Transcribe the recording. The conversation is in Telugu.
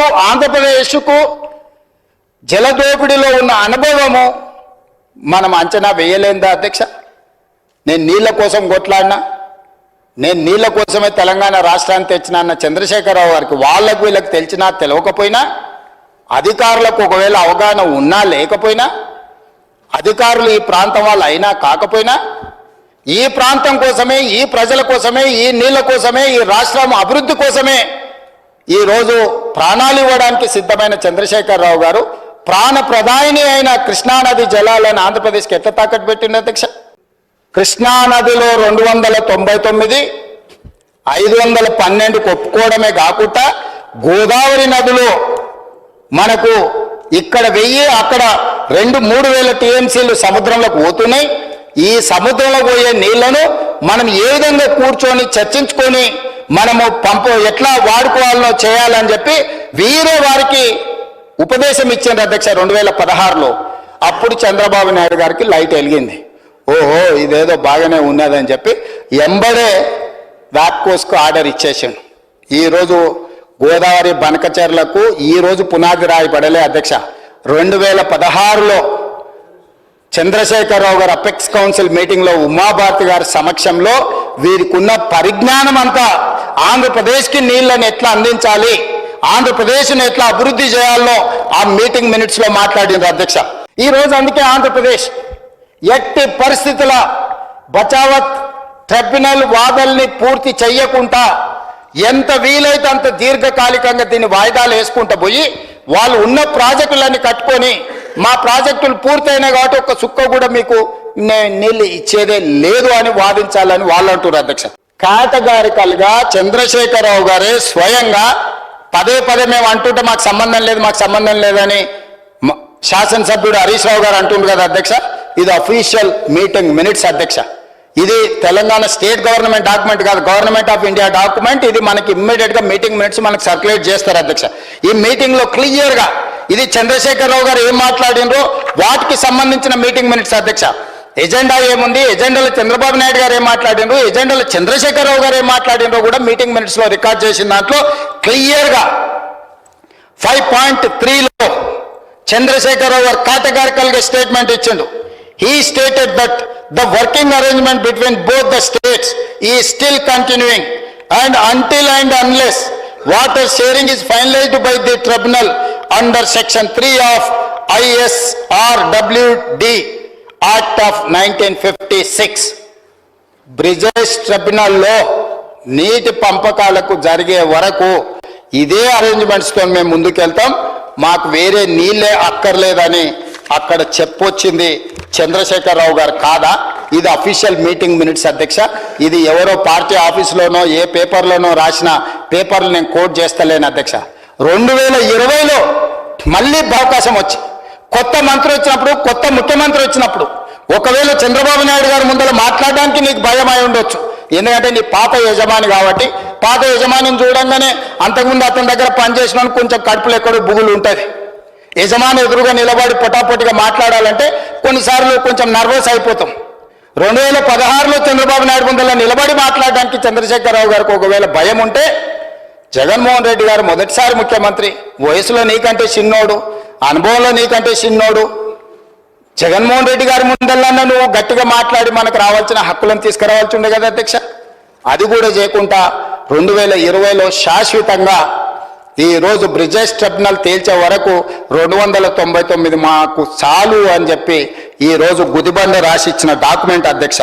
మనకు ఆంధ్రప్రదేశ్కు జలదోపిడిలో ఉన్న అనుభవము మనం అంచనా వేయలేందా అధ్యక్ష? నేను నీళ్ళ కోసం కొట్లాడినా నేను నీళ్ళ కోసమే తెలంగాణ రాష్ట్రాన్ని తెచ్చిన అన్న చంద్రశేఖరరావు గారికి వాళ్ళకు వీళ్ళకి తెలిసినా తెలియకపోయినా అధికారులకు ఒకవేళ అవగాహన ఉన్నా లేకపోయినా అధికారులు ఈ ప్రాంతం వాళ్ళు అయినా కాకపోయినా ఈ ప్రాంతం కోసమే ఈ ప్రజల కోసమే ఈ నీళ్ళ కోసమే ఈ రాష్ట్రం అభివృద్ధి కోసమే ఈరోజు ప్రాణాలు ఇవ్వడానికి సిద్ధమైన చంద్రశేఖరరావు గారు ప్రాణ ప్రధాని అయిన కృష్ణానది జలాలను ఆంధ్రప్రదేశ్కి ఎట్లా తాకట్టు పెట్టింది అధ్యక్ష? కృష్ణానదిలో రెండు వందల తొంభై తొమ్మిది ఐదు వందల పన్నెండుకు ఒప్పుకోవడమే కాకుండా గోదావరి నదిలో మనకు ఇక్కడ వెయ్యి అక్కడ రెండు మూడు వేల టీఎంసీలు సముద్రంలోకి పోతున్నాయి. ఈ సముద్రంలో పోయే నీళ్ళను మనం ఏ విధంగా కూర్చొని చర్చించుకొని మనము పంపు ఎట్లా వాడుకోవాలనో చేయాలని చెప్పి వీరే వారికి ఉపదేశం ఇచ్చింది అధ్యక్ష రెండు వేల పదహారులో. అప్పుడు చంద్రబాబు నాయుడు గారికి లైట్ వెలిగింది. ఓహో ఇదేదో బాగానే ఉన్నదని చెప్పి ఎంబడే వ్యాప్కోస్కు ఆర్డర్ ఇచ్చేసాడు. ఈరోజు గోదావరి బనకచర్లకు ఈరోజు పునాది రాయబడలే అధ్యక్ష. రెండు వేల పదహారులో చంద్రశేఖరరావు గారు అపెక్స్ కౌన్సిల్ మీటింగ్లో ఉమాభారతి గారి సమక్షంలో వీరికున్న పరిజ్ఞానం అంతా ఆంధ్రప్రదేశ్కి నీళ్ళను ఎట్లా అందించాలి? ఆంధ్రప్రదేశ్ను ఎట్లా అభివృద్ధి చేయాలో ఆ మీటింగ్ మినిట్స్లో మాట్లాడింది అధ్యక్ష. ఈ రోజు అందుకే ఆంధ్రప్రదేశ్ ఎట్టి పరిస్థితుల బచావత్ ట్రిబ్యునల్ వాదల్ని పూర్తి చెయ్యకుండా ఎంత వీలైతే అంత దీర్ఘకాలికంగా దీన్ని వాయిదాలు వేసుకుంటూ పోయి వాళ్ళు ఉన్న ప్రాజెక్టులన్నీ కట్టుకొని మా ప్రాజెక్టులు పూర్తయినాయి కాబట్టి ఒక సుక్క కూడా మీకు నీళ్ళు ఇచ్చేదే లేదు అని వాదించాలని వాళ్ళు అంటున్నారు అధ్యక్ష. కాటగారికలుగా చంద్రశేఖరరావు గారే స్వయంగా పదే పదే మేము అంటుంటే మాకు సంబంధం లేదు మాకు సంబంధం లేదని శాసనసభ్యుడు హరీష్ రావు గారు అంటుండ్రు కదా అధ్యక్ష? ఇది అఫీషియల్ మీటింగ్ మినిట్స్ అధ్యక్ష. ఇది తెలంగాణ స్టేట్ గవర్నమెంట్ డాక్యుమెంట్ కాదు గవర్నమెంట్ ఆఫ్ ఇండియా డాక్యుమెంట్ ఇది మనకి ఇమ్మీడియట్గా మీటింగ్ మినిట్స్ మనకి సర్క్యులేట్ చేస్తారు అధ్యక్ష. ఈ మీటింగ్లో క్లియర్గా ఇది చంద్రశేఖరరావు గారు ఏం మాట్లాడినరో వాటికి సంబంధించిన మీటింగ్ మినిట్స్ అధ్యక్ష. ఎజెండా ఏముంది? ఎజెండాలో చంద్రబాబు నాయుడు గారు ఏం మాట్లాడిండ్రు? ఎజెండాలో చంద్రశేఖరరావు గారు ఏం మాట్లాడిండ్రో కూడా మీటింగ్ మినిట్స్లో రికార్డ్ చేసిన దాంట్లో క్లియర్గా ఫైవ్ పాయింట్ త్రీలో చంద్రశేఖరరావు గారు కాటగారికల్గా స్టేట్మెంట్ ఇచ్చిండు. He stated that the working arrangement between both the states is still continuing and until and unless water sharing is finalised by the tribunal under section three of ISRWD act of nineteen fifty six Brijesh ట్రిబ్యునల్లో నీటి పంపకాలకు జరిగే వరకు ఇదే అరేంజ్మెంట్స్తో మేము ముందుకెళ్తాం. మాకు వేరే నీళ్ళే అక్కర్లేదని అక్కడ చెప్పొచ్చింది చంద్రశేఖరరావు గారు కాదా? ఇది అఫీషియల్ మీటింగ్ మినిట్స్ అధ్యక్ష. ఇది ఎవరో పార్టీ ఆఫీస్లోనో ఏ పేపర్లోనో రాసిన పేపర్లు నేను కోట్ చేస్తలేను అధ్యక్ష. రెండు వేల ఇరవైలో మళ్ళీ అవకాశం వచ్చి కొత్త మంత్రి వచ్చినప్పుడు కొత్త ముఖ్యమంత్రి వచ్చినప్పుడు ఒకవేళ చంద్రబాబు నాయుడు గారి ముందర మాట్లాడడానికి నీకు భయమై ఉండొచ్చు. ఎందుకంటే నీ పాత యజమాని కాబట్టి పాత యజమానిని చూడంగానే అంతకుముందు అతని దగ్గర పనిచేసిన కొంచెం కడుపులు ఎక్కడో బుగులు ఉంటుంది. యజమాని ఎదురుగా నిలబడి పొటాపొటిగా మాట్లాడాలంటే కొన్నిసార్లు కొంచెం నర్వస్ అయిపోతాం. రెండు వేల పదహారులో చంద్రబాబు నాయుడు ముందర నిలబడి మాట్లాడడానికి చంద్రశేఖరరావు గారికి ఒకవేళ భయం ఉంటే జగన్మోహన్ రెడ్డి గారు మొదటిసారి ముఖ్యమంత్రి వయసులో నీకంటే చిన్నోడు అనుభవంలో నీకంటే చిన్నోడు. జగన్మోహన్ రెడ్డి గారి ముందల్లన్నా నువ్వు గట్టిగా మాట్లాడి మనకు రావాల్సిన హక్కులను తీసుకురావాల్సి ఉండే కదా అధ్యక్ష? అది కూడా చేయకుండా రెండు వేల ఇరవైలో శాశ్వతంగా ఈరోజు బ్రిజేష్ ట్రిబ్యునల్ తేల్చే వరకు రెండు వందల తొంభై తొమ్మిది మాకు చాలు అని చెప్పి ఈరోజు గుదిబండ రాసి ఇచ్చిన డాక్యుమెంట్ అధ్యక్ష.